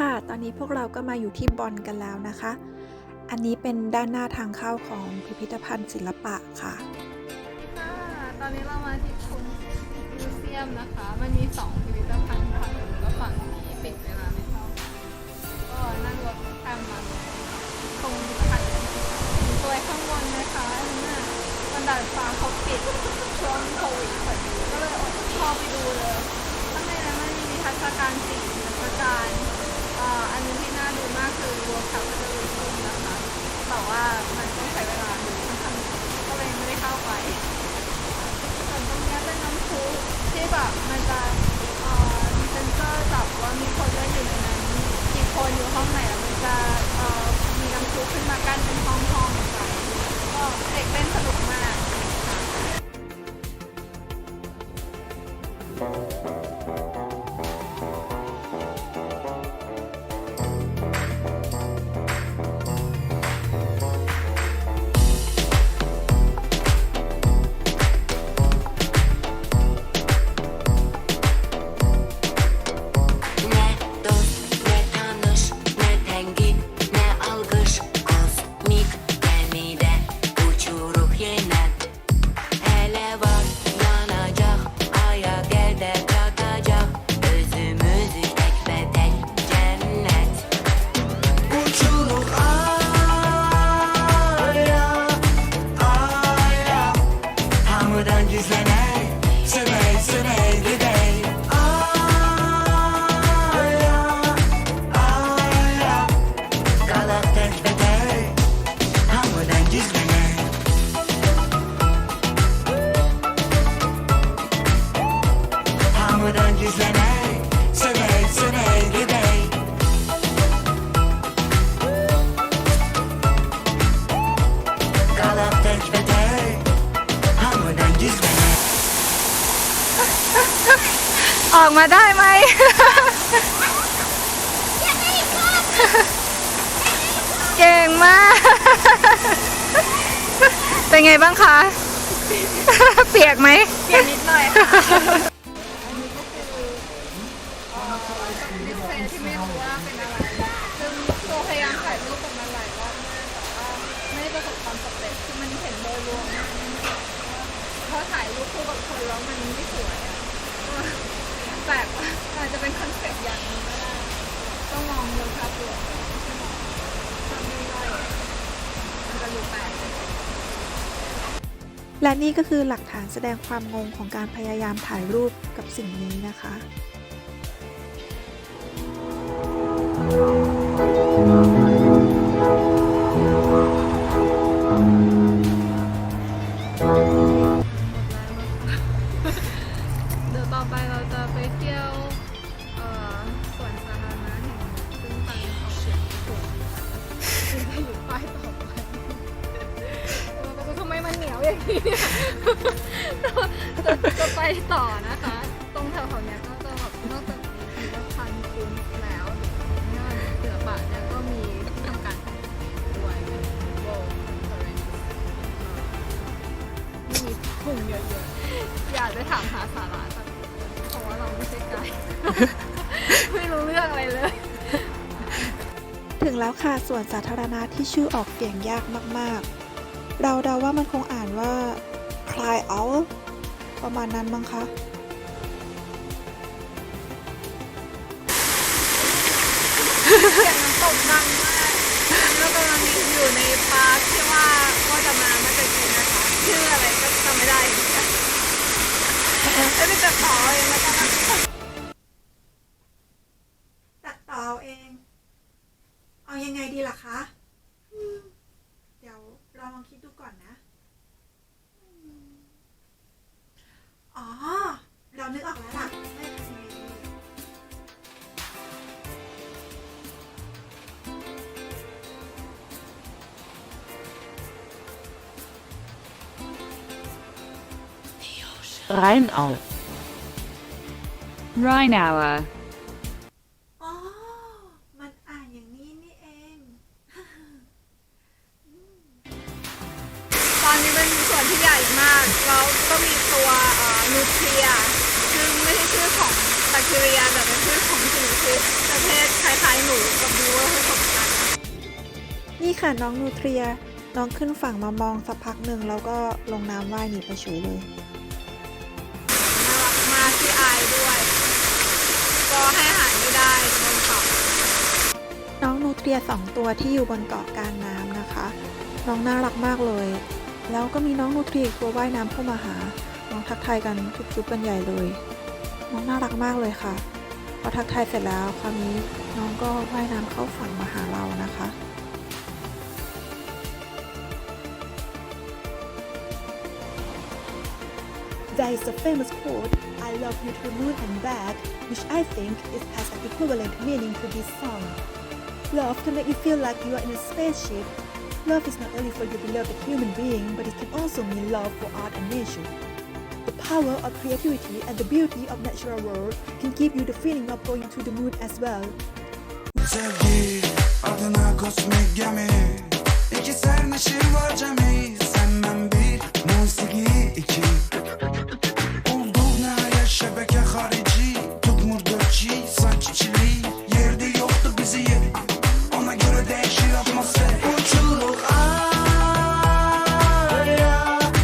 ค่ะ ตอนนี้พวกเราก็มาอยู่ที่บอนกันแล้วนะคะ อันนี้เป็นด้านหน้าทางเข้าของพิพิธภัณฑ์ศิลปะค่ะ ค่ะ ตอนนี้เรามาที่คุณมิวเซียมนะคะ มันมีสองพิพิธภัณฑ์ค่ะ มีคนเล่นอยู่ในนั้นกี่คนอยู่ห้องไหนแล้วมันจะเอ่อมีน้ำพุขึ้นมากั้นเป็นห้องๆไปก็เด็กเออกมาได้ไหม เก่งมาก เป็นไงบ้างคะ เปียกไหม เปียกนิดหน่อยค่ะอันนี้ก็คือเอ่อดิสเพลย์ที่ไม่รู้ว่าเป็นอะไรซึ่งตัวพยายามถ่ายรูปกับมันหลายรอบมากแต่ว่าไม่ได้ประสบความสำเร็จคือมันเห็นโดยรวมนะพอถ่ายรูปคู่กับคนแล้วมันไม่สวยอะแปลกว่าอาจจะเป็นคอนเซ็ปต์อย่างหนึงก็ได้ต้องมองโดยภาพรวมไม่ใช่มองภาพย่อยๆมันจะดูแปลก และนี่ก็คือหลักฐานแสดงความงงของการพยายามถ่ายรูปกับสิ่งนี้นะคะ เหนียจะจะไปต่อนะคะ ตรงแถวๆเนี้ยก็จะแบบนอกจากมีพิพิธภัณฑ์คุ้มแล้วงานศิลปะเนี่ยก็มีที่ทำการข่งด้วยเป็น World Conference เอ่มีพุงเยอะๆ อยากจะถามหาสาระแต่เพราะว่าเราไม่ใช่ไกด์ไม่รู้เรื่องอะไรเลย ถึงแล้วค่ะส่วนสาธารณะที่ชื่อออกเสียงยากมากๆ เราเดาว่ามันคงอ่านว่า cry out ประมาณนั้นมั้งคะเสียงน้ำตกดังมากแล้วกำลังอยู่ในปาร์คที่ว่าก็จะมาเมื่อตะกี้นะคะ ชื่ออะไรก็จำไม่ได้เหมือนกันไม่ได้จะขอเองแล้วกันนะ ตัดต่อเอาเอง เอายังไงดีล่ะคะ เดี๋ยวเราล องคิดดูก่อนนะ อ๋อ เรานึกออกแล้วล่ะว่าจะทำยังไงดี Rheinau. Rheinauer. ทีเรียแต่เป็นชื่อของสิ่งมีชีวิตประเภทคล้ายๆายหนูกับบิวเวอร์ให้สมกันนี่ค่ะน้องนูเทรียน้องขึ้นฝั่งมามองสักพักหนึ่งแล้วก็ลงน้ำว่ายหนีไปเฉยเลย น่ารักมากที่อายด้วย ก็ให้อาหารไม่ได้บนเขาน้องนูเทรียสองตัวที่อยู่บนเกาะกลางน้ำนะคะ น้องน่ารักมากเลย แล้วก็มีน้องนูเทรียอีกตัวว่ายน้ำเข้ามาหา น้องทักทายกันจุ๊บๆกันใหญ่เลย น้องน่ารักมากเลยค่ะ พอทักทายเสร็จแล้วคราวนี้น้องก็ว่ายน้ำเข้าฝั่งมาหาเรานะคะ There is a famous quote, I love you to the moon and back, which I think is, has an equivalent meaning to this song. Love can make you feel like you are in a spaceship. Love is not only for your beloved human being, but it can also mean love for art and nature. The power of creativity and the beauty of natural world can give you the feeling of going to the moon as well.